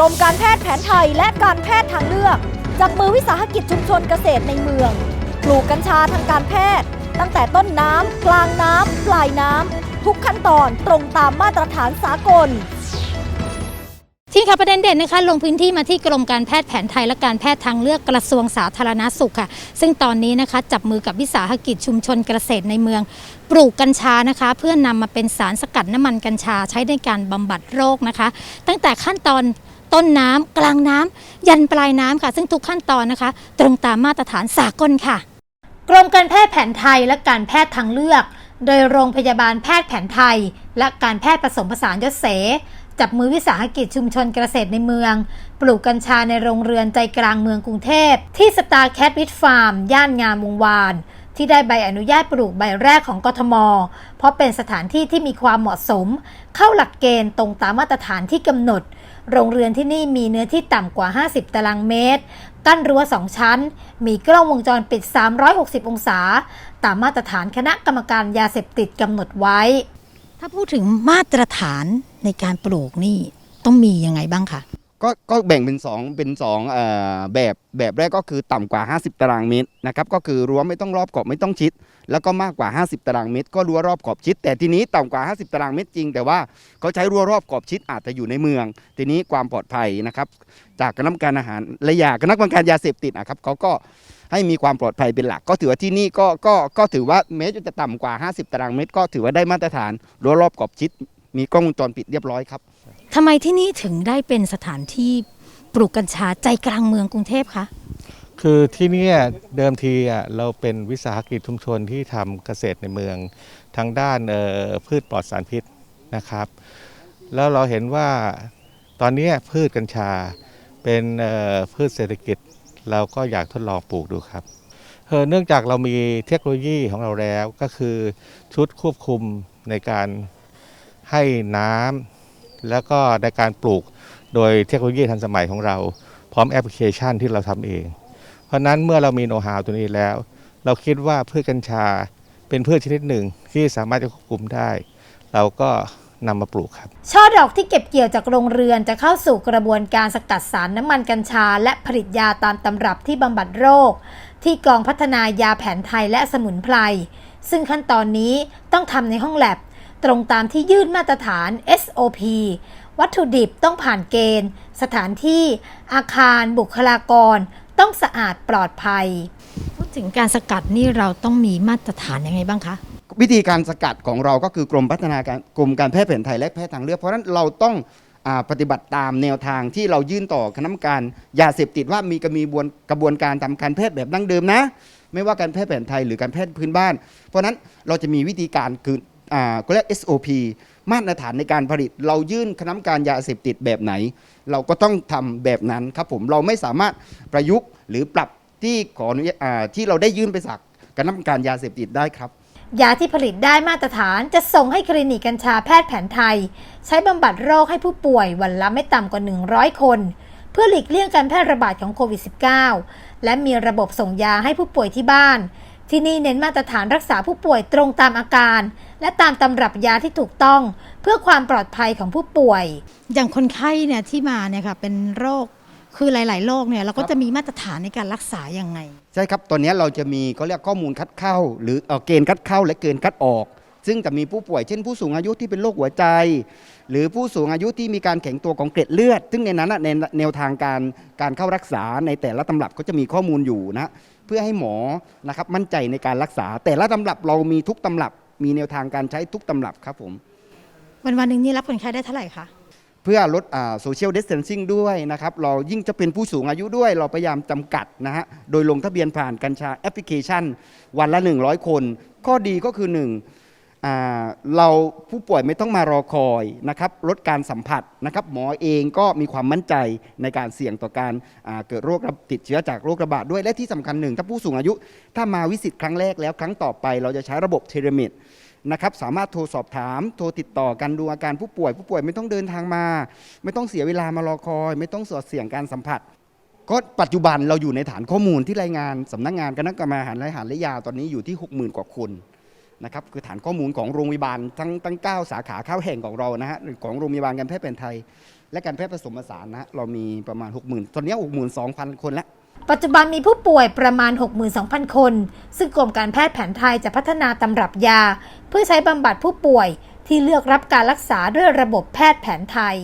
รมการแพทย์แผนไทยและการแพทย์ทางเลือกจากมือวิสาหกิจชุมชนเกษตรในเมือง ปลูกกัญชาทางการแพทย์ ตั้งแต่ต้นน้ำกลางน้ำปลายน้ำทุกขั้นตอนตรงตามมาตรฐานสากลที่ค่ะประเด็นเด่นนะคะลงพื้นที่มาที่กรมการแพทย์แผนไทยและการแพทย์ทางเลือกกระทรวงสาธารณสุขค่ะ ซึ่งตอนนี้นะคะจับมือกับวิสาหกิจชุมชนเกษตรในเมือง ปลูกกัญชานะคะ เพื่อนำมาเป็นสารสกัดน้ำมันกัญชาใช้ในการบำบัดโรคนะคะ ตั้งแต่ขั้นตอน ต้นน้ำกลางน้ำยันปลายน้ำค่ะ ซึ่งทุกขั้นตอนนะคะ ตรงตามมาตรฐานสากลค่ะ กรมการแพทย์แผนไทยและการแพทย์ทางเลือก โดยโรงพยาบาลแพทย์แผนไทย และการแพทย์ผสมผสานยศเส จับมือวิสาหกิจชุมชนเกษตรในเมือง ปลูกกัญชาในโรงเรือนใจกลางเมืองกรุงเทพ ที่สตาร์แคทวิทฟาร์ม ย่านงามวงวาน ที่ได้ใบอนุญาตปลูกใบแรกของกทม เพราะเป็นสถานที่ที่มีความเหมาะสม เข้าหลักเกณฑ์ตรงตามมาตรฐานที่กำหนด โรงเรือนที่นี่มีเนื้อที่ต่ำกว่า 50 ตารางเมตร กั้นรั้ว 2 ชั้น มีกล้องวงจรปิด 360 องศา ตามมาตรฐานคณะกรรมการยาเสพติดกำหนดไว้ ถ้าพูดถึงมาตรฐานในการปลูกนี่ต้องมียังไงบ้างคะ ก็ก็แบ่งเป็น2เป็นสองเอ่อแบบแบบแรกก็คือต่ำกว่า 50 ตารางเมตรนะครับก็คือรั้วไม่ต้องรอบขอบไม่ต้องชิด แล้วก็มากกว่า 50 ตารางเมตร ก็รั้วรอบขอบชิด แต่ทีนี้ต่ำกว่า 50 ตารางเมตรจริง แต่ว่าเขาใช้รั้วรอบขอบชิดอาจจะอยู่ในเมือง ทีนี้ความปลอดภัยนะครับ จากคณะกรรมการอาหารและยาคณะกรรมการยาเสพติดนะครับเขาก็ให้มีความปลอดภัยเป็นหลัก ก็ถือว่าที่นี่ก็ก็ก็ถือว่าแม้จะต่ำกว่า 50 ตารางเมตร ก็ถือว่าได้มาตรฐานรั้วรอบขอบชิด มีกล้องวงจรปิดเรียบร้อยครับ ทำไมที่นี่ถึงได้เป็นสถานที่ปลูกกัญชาใจกลางเมืองกรุงเทพคะ คือที่เนี่ยเดิมทีอะเราเป็นวิสาหกิจชุมชนที่ทำเกษตรในเมืองทางด้านเอ่อพืชปลอดสารพิษนะครับ แล้วเราเห็นว่าตอนเนี้ยพืชกัญชาเป็นเอ่อพืชเศรษฐกิจ เราก็อยากทดลองปลูกดูครับเออเนื่องจากเรามีเทคโนโลยีของเราแล้วก็คือชุดควบคุมในการให้น้ำ แล้วก็ในการปลูกโดยเทคโนโลยีทันสมัยของเรา พร้อมแอปพลิเคชันที่เราทำเอง เพราะนั้นเมื่อเรามีโน้ตฮาวตัวนี้แล้ว เราคิดว่าพืชกัญชาเป็นพืชชนิดหนึ่งที่สามารถจะควบคุมได้ เราก็นำมาปลูกครับ ช่อดอกที่เก็บเกี่ยวจากโรงเรือนจะเข้าสู่กระบวนการสกัดสารน้ำมันกัญชา และผลิตยาตามตำรับที่บำบัดโรค ที่กองพัฒนายาแผนไทยและสมุนไพรซึ่งขั้นตอนนี้ต้องทำในห้องแลบ ตรงตามที่ยื่นมาตรฐาน SOP วัตถุดิบต้องผ่านเกณฑ์ สถานที่ อาคาร บุคลากร ต้องสะอาดปลอดภัย พูดถึงการสกัดนี่เราต้องมีมาตรฐานยังไงบ้างคะ วิธีการสกัดของเราก็คือกรมพัฒนาการกรมการแพทย์แผนไทยและแพทย์ทางเลือก เพราะฉะนั้นเราต้องอาปฏิบัติตามแนวทางที่เรายื่นต่อคณะกรรมการยาเสพติดว่ามีกระมีบวนกระบวนการทำการแพทย์แบบดั้งเดิมนะ ไม่ว่าการแพทย์แผนไทยหรือการแพทย์พื้นบ้าน เพราะฉะนั้นเราจะมีวิธีการคืออ่า ก็เรียก SOP มาตรฐานในการผลิต เรายื่นคณะกรรมการยาเสพติดแบบไหน เราก็ต้องทำแบบนั้นครับผมเราไม่สามารถประยุกต์หรือปรับที่ขออนุญาตอ่าที่เราได้ยื่นไปสักคณะกรรมการยาเสพติดได้ครับยาที่ผลิตได้มาตรฐานจะส่งให้คลินิกกัญชาแพทย์แผนไทย ใช้บำบัดโรคให้ผู้ป่วยวันละไม่ต่ำกว่า 100 คน เพื่อหลีกเลี่ยงการแพร่ระบาดของโควิด -19 และมีระบบส่งยาให้ผู้ป่วยที่บ้าน ที่นี่เน้นมาตรฐานรักษาผู้ป่วยตรงตามอาการ และตามตำรับยาที่ถูกต้อง เพื่อความปลอดภัยของผู้ป่วย อย่างคนไข้เนี่ยที่มาเนี่ยค่ะเป็นโรคคือหลาย ๆ โรคเนี่ยเราก็จะมีมาตรฐานในการรักษาอย่างไง ใช่ครับตอนนี้เราจะมีเขาเรียกข้อมูลคัดเข้า หรือเอ่อเกณฑ์คัดเข้าและเกณฑ์คัดออก ซึ่งจะมีผู้ป่วยเช่นผู้สูงอายุที่เป็นโรคหัวใจ หรือผู้สูงอายุที่มีการแข็งตัวของเกล็ดเลือด ซึ่งในนั้นน่ะในแนวทางการการเข้ารักษาในแต่ละตำรับก็จะมีข้อมูลอยู่นะเพื่อให้หมอนะครับมั่นใจในการรักษา แต่ละตำรับเรามีทุกตำรับ มีแนวทางการใช้ทุกตำรับครับผมวันวันๆหนึ่งนี่รับคนไข้ได้เท่าไหร่คะเพื่อลดโซเชียลเดสเทนซิ่งด้วยนะครับ เรายิ่งจะเป็นผู้สูงอายุด้วย เราพยายามจำกัดนะฮะ โดยลงทะเบียนผ่านกัญชาแอปพลิเคชัน วันละ 100 คน ข้อดีก็คือ1อ่า เราผู้ป่วยไม่ต้องมารอคอยนะครับลดการสัมผัสนะครับหมอเองก็มีความมั่นใจในการเสี่ยงต่อการาเกิดโรคระติดเชื้อจากโรคระบาดด้วยและที่สำคัญหนึ่ง ถ้าผู้สูงอายุ ถ้ามาวิสิตครั้งแรกแล้วครั้งต่อไป เราจะใช้ระบบเทเลเมดนะครับสามารถโทรสอบถาม โทรติดต่อกันดูอาการผู้ป่วย ผู้ป่วยไม่ต้องเดินทางมา ไม่ต้องเสียเวลามารอคอย ไม่ต้องสอดเสี่ยงการสัมผัสก็ปัจจุบันเราอยู่ในฐานข้อมูลที่รายงานสำนักงานคณะกรรมการอาหารและอาหารและยาตอนนี้อยู่ที่ 60,000 กว่าคน นะครับคือฐานข้อมูลของโรงพยาบาลทั้งทั้ง 9 สาขาเข้าแห่งของเรานะฮะของโรงพยาบาลการแพทย์แผนไทย และการแพทย์ผสมผสานนะฮะเรามีประมาณ 60,000 ตอนนี้ 62,000 คนแล้วปัจจุบันมีผู้ป่วยประมาณ 62,000 คน ซึ่งกรมการแพทย์แผนไทยจะพัฒนาตำรับยา เพื่อใช้บำบัดผู้ป่วยที่เลือกรับการรักษาด้วยระบบแพทย์แผนไทย